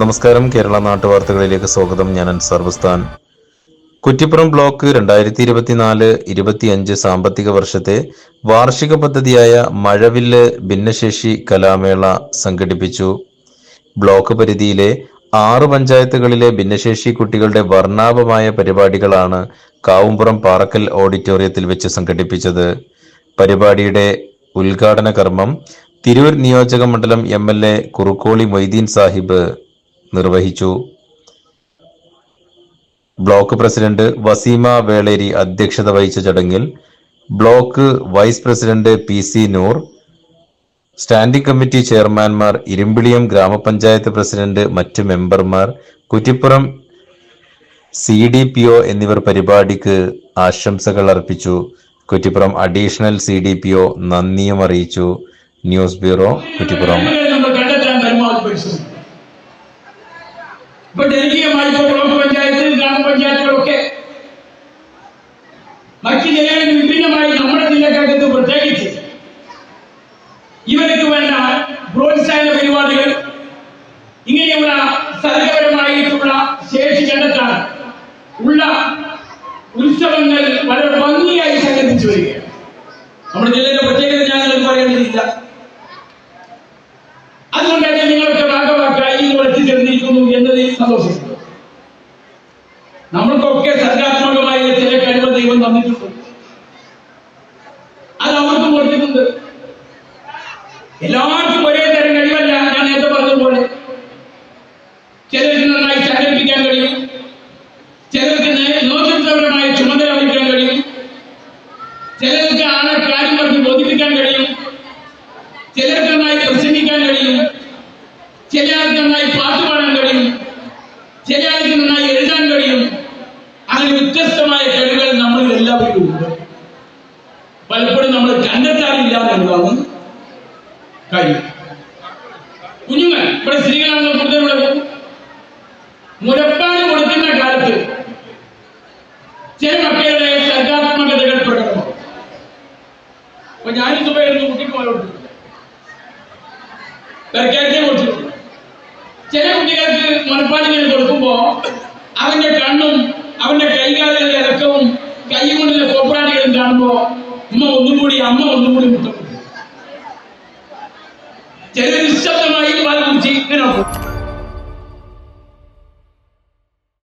നമസ്കാരം. കേരള നാട്ടുവാർത്തകളിലേക്ക് സ്വാഗതം. ഞാൻ അൻസാർ കുറ്റിപ്പുറം ബ്ലോക്ക് രണ്ടായിരത്തി ഇരുപത്തിനാല് ഇരുപത്തിയഞ്ച് സാമ്പത്തിക വർഷത്തെ വാർഷിക പദ്ധതിയായ മഴവില്ല് ഭിന്നശേഷി കലാമേള സംഘടിപ്പിച്ചു. ബ്ലോക്ക് പരിധിയിലെ ആറ് പഞ്ചായത്തുകളിലെ ഭിന്നശേഷി കുട്ടികളുടെ വർണാഭമായ പരിപാടികളാണ് കാവുംപുറം പാറക്കൽ ഓഡിറ്റോറിയത്തിൽ വെച്ച് സംഘടിപ്പിച്ചത്. പരിപാടിയുടെ ഉദ്ഘാടന കർമ്മം തിരൂർ നിയോജക മണ്ഡലം M L A Kurukkoli Moideen Sahib നിർവഹിച്ചു. ബ്ലോക്ക് പ്രസിഡന്റ് വസീമ വേളേരി അധ്യക്ഷത വഹിച്ച ചടങ്ങിൽ block vice president P C Noor standing committee ചെയർമാൻമാർ Irimbiliyam ഗ്രാമപഞ്ചായത്ത് പ്രസിഡന്റ് മറ്റ് മെമ്പർമാർ Kuttippuram C D P O എന്നിവർ പരിപാടിക്ക് ആശംസകൾ അർപ്പിച്ചു. Kuttippuram additional C D P O നന്ദിയും അറിയിച്ചു. ന്യൂസ് ബ്യൂറോ കുറ്റിപ്പുറം അങ്ങനെ നമ്മൾ കണ്ടെത്താൻ പരമാവധി പരിശ്രമിക്കും ഇപ്പൊ ജനകീയമായി ഇപ്പൊ ബ്ലോക്ക് പഞ്ചായത്ത് ഗ്രാമപഞ്ചായത്തുകളൊക്കെ മറ്റ് ജില്ലകളിൽ വിഭിന്നമായി നമ്മുടെ ജില്ലക്കകത്ത് പ്രത്യേകിച്ച് ഇവർക്ക് വേണ്ട പ്രോത്സാഹന പരിപാടികൾ ഇങ്ങനെയുള്ള സർഗപരമായിട്ടുള്ള ശേഷി കണ്ടെത്താൻ ഉള്ള ഉത്സവങ്ങൾ വളരെ ഭംഗിയായി സംഘടിപ്പിച്ചു വരികയാണ്. നമ്മുടെ ജില്ലയിലെ പ്രത്യേകത ഞാൻ നിങ്ങൾക്ക് പറയേണ്ടതില്ല തന്നിട്ടുണ്ട് അത് അവർക്കും കൊടുത്തിട്ടുണ്ട്. എല്ലാവർക്കും ഒരേ തരം കഴിവല്ല. ഞാൻ നേരത്തെ പറഞ്ഞതുപോലെ ചിലർക്ക് നന്നായി സംഘടിപ്പിക്കാൻ കഴിയും. ചിലർക്ക് നേതൃത്വപരമായ ചുമതല വഹിക്കാൻ കഴിയും. ചിലർക്ക് ആളെ കാര്യം പറഞ്ഞ് ബോധിപ്പിക്കാൻ കഴിയും. ചിലർക്ക് നന്നായി പ്രസംഗിക്കാൻ കഴിയും. ചിലർക്ക് നന്നായി പാട്ട് പാടാൻ കഴിയും. ചിലർക്ക് നന്നായി എഴുതാൻ കഴിയും. പലപ്പോഴും നമ്മൾ കണ്ടെത്താറില്ല എന്നതാണ് കാര്യം കുഞ്ഞുങ്ങൾ ഇവിടെ സ്ത്രീകളാണ് കൂടുതലുള്ളത് മുലപ്പാട് കൊടുക്കുന്ന കാലത്ത് ചില മക്കളുടെ സർഗാത്മകതകൾ പ്രകടമാവും അപ്പൊ ഞാനിത് പേരുന്നു കുട്ടിക്ക് പോയോട്ട് പെരക്കാരത്തെ കൊടുത്തിട്ടുണ്ട് ചില കുട്ടികൾക്ക് മുലപ്പാടിങ്ങനെ കൊടുക്കുമ്പോ അവന്റെ കണ്ണും അവന്റെ കൈകാലുകളുടെ ഉമ്മ ഒന്നും കൂടി അമ്മ ഒന്നും കൂടി മുട്ടും ചില നിശബ്ദമായി പാൽ കുടിച്ച്